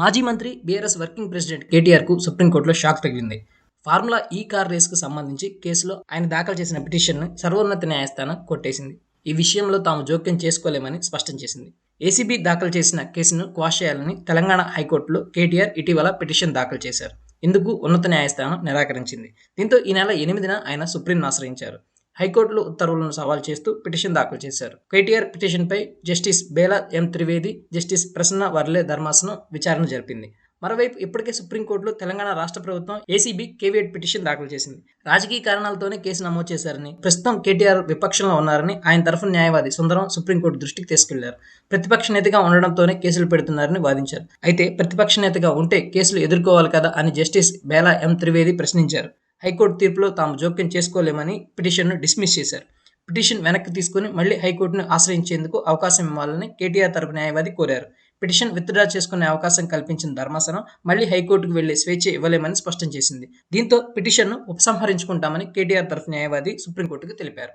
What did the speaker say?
మాజీ మంత్రి BRS working president కేటీఆర్కు సుప్రీంకోర్టులో షాక్ తగిలింది. ఫార్ములా ఈ కార్ రేస్కు సంబంధించి కేసులో ఆయన దాఖలు చేసిన పిటిషన్ను సర్వోన్నత న్యాయస్థానం కొట్టేసింది. ఈ విషయంలో తాము జోక్యం చేసుకోలేమని స్పష్టం చేసింది. ఏసీబీ దాఖలు చేసిన కేసును క్వాష్ చేయాలని తెలంగాణ హైకోర్టులో కేటీఆర్ ఇటీవల పిటిషన్ దాఖలు చేశారు. ఇందుకు ఉన్నత న్యాయస్థానం నిరాకరించింది. దీంతో ఈ నెల ఎనిమిదిన ఆయన సుప్రీంను ఆశ్రయించారు. హైకోర్టులో ఉత్తర్వులను సవాల్ చేస్తూ పిటిషన్ దాఖలు చేశారు. కేటీఆర్ పిటిషన్పై justice Bela M Trivedi justice Prasanna Varale ధర్మాసనం విచారణ జరిపింది. మరోవైపు ఇప్పటికే సుప్రీంకోర్టులో తెలంగాణ రాష్ట్ర ప్రభుత్వం ఏసీబీ కేవీఎట్ పిటిషన్ దాఖలు చేసింది. రాజకీయ కారణాలతోనే కేసు నమోదు చేశారని ప్రస్తుతం కేటీఆర్ విపక్షంలో ఉన్నారని ఆయన తరఫున న్యాయవాది సుందరం సుప్రీంకోర్టు దృష్టికి తీసుకెళ్ళారు. ప్రతిపక్ష నేతగా ఉండడంతోనే కేసులు పెడుతున్నారని వాదించారు. అయితే ప్రతిపక్ష నేతగా ఉంటే కేసులు ఎదుర్కోవాలి కదా అని జస్టిస్ బేలా ఎం త్రివేది ప్రశ్నించారు. హైకోర్టు తీర్పులో తాము జోక్యం చేసుకోలేమని పిటిషన్ను డిస్మిస్ చేశారు. పిటిషన్ వెనక్కి తీసుకుని మళ్ళీ హైకోర్టును ఆశ్రయించేందుకు అవకాశం ఇవ్వాలని కేటీఆర్ తరపు న్యాయవాది కోరారు. పిటిషన్ విత్డ్రా చేసుకునే అవకాశం కల్పించిన ధర్మాసనం మళ్ళీ హైకోర్టుకు వెళ్ళే స్వేచ్ఛ ఇవ్వలేమని స్పష్టం చేసింది. దీంతో పిటిషన్ను ఉపసంహరించుకుంటామని కేటీఆర్ తరఫు న్యాయవాది సుప్రీంకోర్టుకు తెలిపారు.